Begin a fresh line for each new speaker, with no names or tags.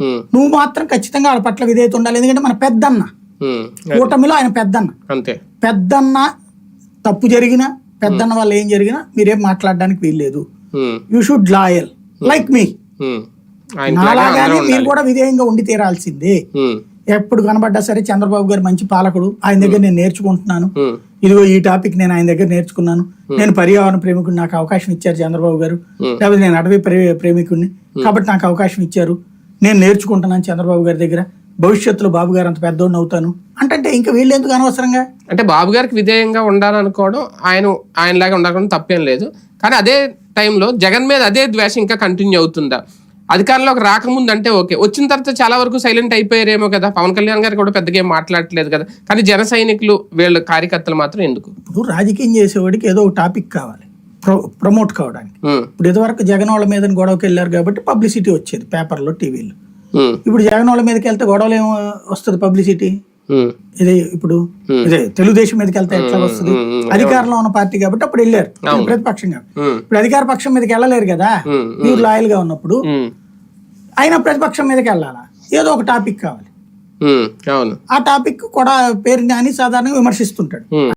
ఉమ్,
నువ్వు మాత్రం ఖచ్చితంగా వాళ్ళ పట్ల విధేయత ఉండాలి. ఎందుకంటే మన పెద్దన్న. కూటమిలో ఆయన పెద్దన్న.
అంతే.
పెద్దన్న తప్పు జరిగినా పెద్దన్న వల్ల ఏం జరిగినా మీరేం మాట్లాడడానికి వీల్లేదు. యూ షుడ్ లాయల్ లైక్ మీ నాలాగానే మీరు కూడా విధేయంగా ఉండి తీరాల్సిందే. ఎప్పుడు కనబడ్డా సరే చంద్రబాబు గారు మంచి పాలకుడు. ఆయన దగ్గర నేను నేర్చుకుంటున్నాను. ఇదిగో ఈ టాపిక్ నేను ఆయన దగ్గర నేర్చుకున్నాను. నేను పర్యావరణ ప్రేమికుడు నాకు అవకాశం ఇచ్చారు చంద్రబాబు గారు. లేకపోతే నేను అటవీ ప్రే- ప్రేమికుడిని. కాబట్టి నాకు అవకాశం ఇచ్చారు. నేను నేర్చుకుంటున్నాను చంద్రబాబు గారి దగ్గర. భవిష్యత్తులో బాబు గారు అంత పెద్దోడిని అవుతాను. అంటే ఇంకా వీళ్ళు ఎందుకు అనవసరంగా?
అంటే బాబు గారికి విధేయంగా ఉండాలనుకోవడం ఆయన ఆయనలాగా ఉండాలని తప్పేం లేదు. కానీ అదే టైంలో జగన్ మీద అదే ద్వేషం ఇంకా కంటిన్యూ అవుతుందా? అధికారంలోకి రాకముందు అంటే ఓకే. వచ్చిన తర్వాత చాలా వరకు సైలెంట్ అయిపోయారేమో కదా. పవన్ కళ్యాణ్ గారు కూడా పెద్దగా ఏం మాట్లాడట్లేదు కదా. కానీ జన సైనికులు వీళ్ళ కార్యకర్తలు మాత్రం ఎందుకు?
ఇప్పుడు రాజకీయం చేసేవాడికి ఏదో ఒక టాపిక్ కావాలి. ప్రో ప్రమోట్ కావడానికి. ఇప్పుడు ఇదివరకు జగన్ వాళ్ళ మీద గొడవకి వెళ్ళారు కాబట్టి పబ్లిసిటీ వచ్చేది పేపర్లో టీవీలో. ఇప్పుడు జగన్ వాళ్ళ మీదకి వెళ్తే గొడవలు ఏమో వస్తుంది పబ్లిసిటీ? ఇది ఇప్పుడు ఇదే తెలుగుదేశం మీదకి వెళ్తే ఎట్లా వస్తుంది? అధికారంలో ఉన్న పార్టీ కాబట్టి అప్పుడు వెళ్ళారు. ప్రతిపక్షం కాబట్టి
ఉమ్,
ఇప్పుడు అధికార పక్షం మీదకి వెళ్ళలేరు కదా? మీరు లాయల్గా ఉన్నప్పుడు అయినా ప్రతిపక్షం మీదకి వెళ్ళాలా? ఏదో ఒక టాపిక్ కావాలి. ఆ టాపిక్ కూడా పేరుని అని సాధారణంగా విమర్శిస్తుంటాడు.